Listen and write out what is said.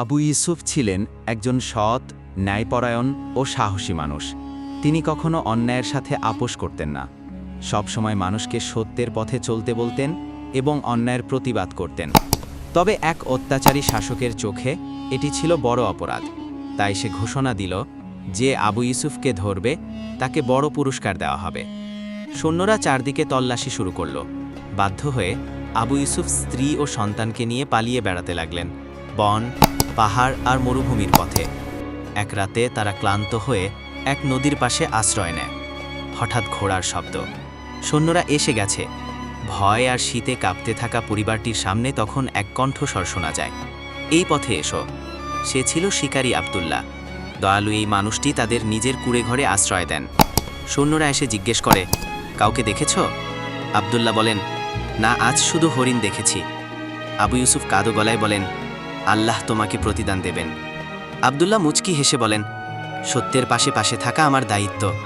আবু ইউসুফ ছিলেন একজন সৎ, ন্যায়পরায়ণ ও সাহসী মানুষ। তিনি কখনো অন্যায়ের সাথে আপোষ করতেন না। সবসময় মানুষকে সত্যের পথে চলতে বলতেন এবং অন্যায়ের প্রতিবাদ করতেন। তবে এক অত্যাচারী শাসকের চোখে এটি ছিল বড় অপরাধ। তাই সে ঘোষণা দিল যে আবু ইউসুফকে ধরবে, তাকে বড় পুরস্কার দেওয়া হবে। সৈন্যরা চারদিকে তল্লাশি শুরু করল। বাধ্য হয়ে আবু ইউসুফ স্ত্রী ও সন্তানকে নিয়ে পালিয়ে বেড়াতে লাগলেন। বন পাহাড় আর মরুভূমির পথে। এক রাতে তারা ক্লান্ত হয়ে এক নদীর পাশে আশ্রয় নেয়। হঠাৎ ঘোড়ার শব্দ। সৈন্যরা এসে গেছে। ভয় আর শীতে কাঁপতে থাকা পরিবারটির সামনে তখন এক কণ্ঠস্বর শোনা যায়। এই পথে এসো। সে ছিল শিকারী আবদুল্লাহ। দয়ালু এই মানুষটি তাদের নিজের কুড়ে ঘরে আশ্রয় দেন। সৈন্যরা এসে জিজ্ঞেস করে, কাউকে দেখেছ? আবদুল্লাহ বলেন, না, আজ শুধু হরিণ দেখেছি। আবু ইউসুফ কাদো গলায় বলেন আল্লাহ তোমাকে প্রতিদান দেবেন। আবদুল্লাহ মুচকি হেসে বলেন সত্যের পাশে পাশে থাকা আমার দায়িত্ব।